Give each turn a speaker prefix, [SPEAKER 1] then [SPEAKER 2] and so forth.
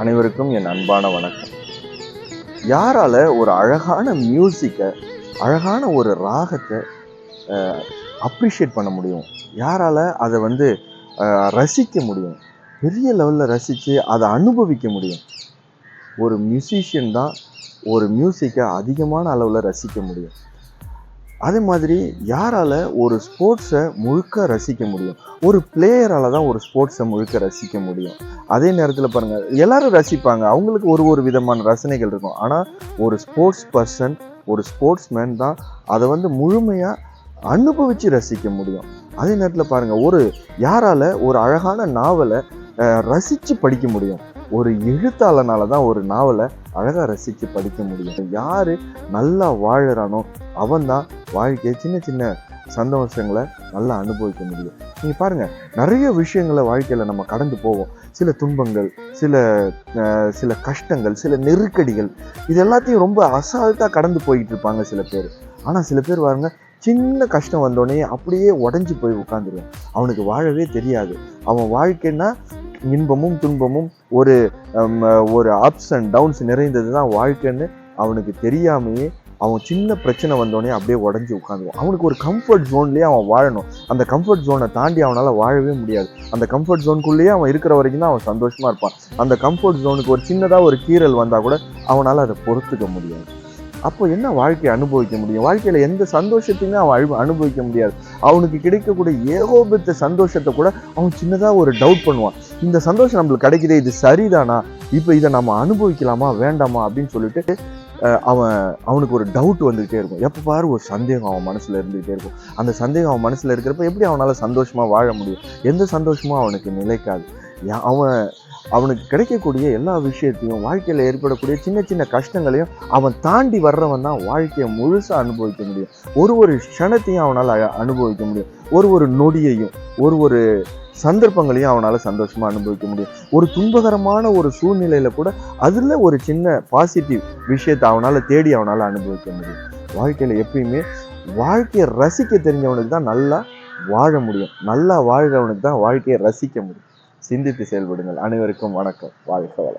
[SPEAKER 1] அனைவருக்கும் என் அன்பான வணக்கம். யாரால ஒரு அழகான மியூசிக்கை அழகான ஒரு ராகத்தை அப்ரிஷியேட் பண்ண முடியும்? யாரால அதை வந்து ரசிக்க முடியும்? பெரிய லெவலில் ரசித்து அதை அனுபவிக்க முடியும்? ஒரு மியூசிஷியன் தான் ஒரு மியூசிக்கை அதிகமான அளவில் ரசிக்க முடியும். அதே மாதிரி யாரால் ஒரு ஸ்போர்ட்ஸை முழுக்க ரசிக்க முடியும்? ஒரு பிளேயரால் தான் ஒரு ஸ்போர்ட்ஸை முழுக்க ரசிக்க முடியும். அதே நேரத்தில் பாருங்கள் எல்லோரும் ரசிப்பாங்க. அவங்களுக்கு ஒரு ஒரு விதமான ரசனைகள் இருக்கும். ஆனால் ஒரு ஸ்போர்ட்ஸ் பர்சன் ஒரு ஸ்போர்ட்ஸ் மேன் தான் அதை வந்து முழுமையாக அனுபவித்து ரசிக்க முடியும். அதே நேரத்தில் பாருங்கள் ஒரு யாரால் ஒரு அழகான நாவலை ரசித்து படிக்க முடியும். ஒரு எழுத்தாளனால தான் ஒரு நாவலை அழகாக ரசித்து படிக்க முடியும். யார் நல்லா வாழறானோ அவன் தான் வாழ்க்கையை சின்ன சின்ன சந்தோஷங்களை நல்லா அனுபவிக்க முடியும். நீங்கள் பாருங்கள் நிறைய விஷயங்களை வாழ்க்கையில் நம்ம கடந்து போவோம். சில துன்பங்கள் சில சில கஷ்டங்கள் சில நெருக்கடிகள் இது எல்லாத்தையும் ரொம்ப அசால்ட்டாக கடந்து போய்கிட்டு இருப்பாங்க சில பேர். ஆனால் சில பேர் பாருங்க சின்ன கஷ்டம் வந்தோடனே அப்படியே உடஞ்சி போய் உட்காந்துருவான் அவனுக்கு வாழவே தெரியாது. அவன் வாழ்க்கைன்னா இன்பமும் துன்பமும் ஒரு ஒரு அப்ஸ் அண்ட் டவுன்ஸ் நிறைந்தது தான் வாழ்க்கைன்னு அவனுக்கு தெரியாமையே அவன் சின்ன பிரச்சனை வந்தோடனே அப்படியே உடஞ்சி உட்காந்துருவான். அவனுக்கு ஒரு கம்ஃபர்ட் ஜோன்லேயே அவன் வாழணும். அந்த கம்ஃபர்ட் ஜோனை தாண்டி அவனால் வாழவே முடியாது. அந்த கம்ஃபர்ட் ஜோனுக்குள்ளேயே அவன் இருக்கிற வரைக்கும் தான் அவன் சந்தோஷமாக இருப்பான். அந்த கம்ஃபர்ட் ஜோனுக்கு ஒரு சின்னதாக ஒரு கீறல் வந்தால் கூட அவனால் அதை பொறுத்துக்க முடியாது. அப்போ என்ன வாழ்க்கையை அனுபவிக்க முடியும்? வாழ்க்கையில் எந்த சந்தோஷத்தையுமே அவன் அழு அனுபவிக்க முடியாது. அவனுக்கு கிடைக்கக்கூடிய ஏகோபித்த சந்தோஷத்தை கூட அவன் சின்னதாக ஒரு டவுட் பண்ணுவான். இந்த சந்தோஷம் நம்மளுக்கு கிடைக்குதே இது சரிதானா? இப்போ இதை நம்ம அனுபவிக்கலாமா வேண்டாமா? அப்படின்னு சொல்லிட்டு அவன் அவனுக்கு ஒரு டவுட் வந்துகிட்டே இருக்கும். எப்போ பாரு ஒரு சந்தேகம் அவன் மனசில் இருந்துகிட்டே இருக்கும். அந்த சந்தேகம் அவன் மனசில் இருக்கிறப்ப எப்படி அவனால் சந்தோஷமாக வாழ முடியும்? எந்த சந்தோஷமும் அவனுக்கு நிலைக்காது. அவன் அவனுக்கு கிடைக்கக்கூடிய எல்லா விஷயத்தையும் வாழ்க்கையில் ஏற்படக்கூடிய சின்ன சின்ன கஷ்டங்களையும் அவன் தாண்டி வர்றவன் தான் வாழ்க்கையை முழுசாக அனுபவிக்க முடியும். ஒரு ஒரு க்ஷணத்தையும் அவனால் அனுபவிக்க முடியும். ஒரு ஒரு நொடியையும் ஒரு ஒரு சந்தர்ப்பங்களையும் அவனால் சந்தோஷமாக அனுபவிக்க முடியும். ஒரு துன்பகரமான ஒரு சூழ்நிலையில் கூட அதில் ஒரு சின்ன பாசிட்டிவ் விஷயத்தை அவனால் தேடி அவனால் அனுபவிக்க முடியும். வாழ்க்கையில் எப்பயுமே வாழ்க்கையை ரசிக்க தெரிஞ்சவனுக்கு தான் நல்லா வாழ முடியும். நல்லா வாழ்கிறவனுக்கு தான் வாழ்க்கையை ரசிக்க முடியும். சிந்தித்து செயல்படுங்கள். அனைவருக்கும் வணக்கம். வாழ்க வளம்